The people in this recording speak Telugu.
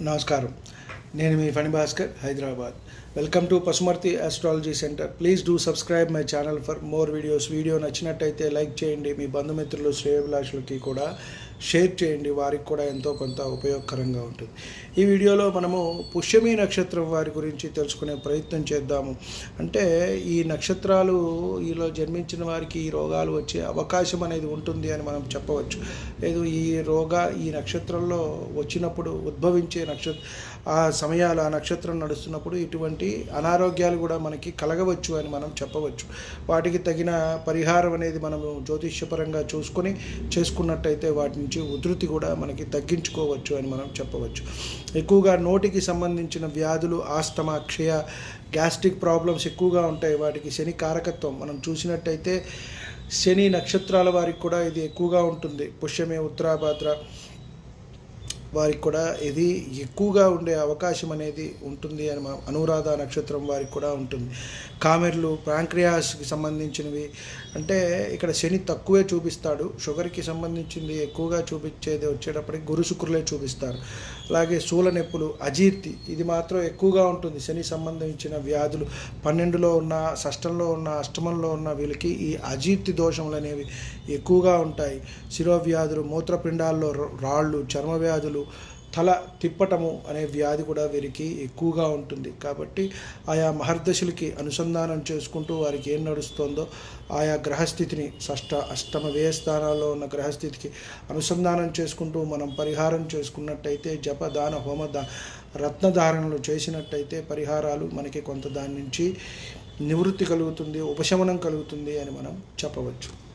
నమస్కారం నేను మీ Phani Bhaskar Hyderabad. Welcome to Pasumarthi astrology centre please do subscribe my channel for more videos video నచ్చినట్టయితే లైక్ చేయండి. మీ బంధుమిత్రులు శ్రేయభిలాషులకి కూడా షేర్ చేయండి. వారికి కూడా ఎంతో కొంత ఉపయోగకరంగా ఉంటుంది. ఈ వీడియోలో మనము పుష్యమి నక్షత్రం వారి గురించి తెలుసుకునే ప్రయత్నం చేద్దాము. అంటే ఈ నక్షత్రాలు ఈలో జన్మించిన వారికి ఈ రోగాలు వచ్చే అవకాశం అనేది ఉంటుంది అని మనం చెప్పవచ్చు. లేదు ఈ రోగ ఈ నక్షత్రంలో వచ్చినప్పుడు ఉద్భవించే నక్షత్ర ఆ సమయాలు ఆ నక్షత్రం నడుస్తున్నప్పుడు ఇటువంటి అనారోగ్యాలు కూడా మనకి కలగవచ్చు అని మనం చెప్పవచ్చు. వాటికి తగిన పరిహారం అనేది మనము జ్యోతిష్యపరంగా చూసుకొని చేసుకున్నట్టయితే వాటి నుంచి ఉధృతి కూడా మనకి తగ్గించుకోవచ్చు అని మనం చెప్పవచ్చు. ఎక్కువగా నోటికి సంబంధించిన వ్యాధులు ఆస్తమా క్షయ గ్యాస్ట్రిక్ ప్రాబ్లమ్స్ ఎక్కువగా ఉంటాయి. వాటికి శని కారకత్వం. మనం చూసినట్టయితే శని నక్షత్రాల వారికి కూడా ఇది ఎక్కువగా ఉంటుంది. పుష్యమే ఉత్తరాభాద్ర వారికి కూడా ఇది ఎక్కువగా ఉండే అవకాశం అనేది ఉంటుంది అని అనురాధ నక్షత్రం వారికి కూడా ఉంటుంది. కామెర్లు ప్రాంక్రియాస్కి సంబంధించినవి. అంటే ఇక్కడ శని తక్కువే చూపిస్తాడు. షుగర్కి సంబంధించింది ఎక్కువగా చూపించేది వచ్చేటప్పటికి గురు శుక్రులే చూపిస్తారు. అలాగే శూల నొప్పులు అజీర్తి ఇది మాత్రం ఎక్కువగా ఉంటుంది. శని సంబంధించిన వ్యాధులు పన్నెండులో ఉన్న షష్టంలో ఉన్న అష్టమంలో ఉన్న వీళ్ళకి ఈ అజీర్తి దోషములు అనేవి ఎక్కువగా ఉంటాయి. శిరోవ్యాధులు మూత్రపిండాల్లో రాళ్ళు చర్మ వ్యాధులు వ్యాధులు తల తిప్పటము అనే వ్యాధి కూడా వీరికి ఎక్కువగా ఉంటుంది. కాబట్టి ఆయా మహర్దశులకి అనుసంధానం చేసుకుంటూ వారికి ఏం నడుస్తుందో ఆయా గ్రహస్థితిని షష్ట అష్టమ వ్యయ స్థానాల్లో ఉన్న గ్రహస్థితికి అనుసంధానం చేసుకుంటూ మనం పరిహారం చేసుకున్నట్టయితే జప దాన హోమ దా రత్నధారణలు చేసినట్టయితే పరిహారాలు మనకి కొంత దాని నుంచి నివృత్తి కలుగుతుంది ఉపశమనం కలుగుతుంది అని మనం చెప్పవచ్చు.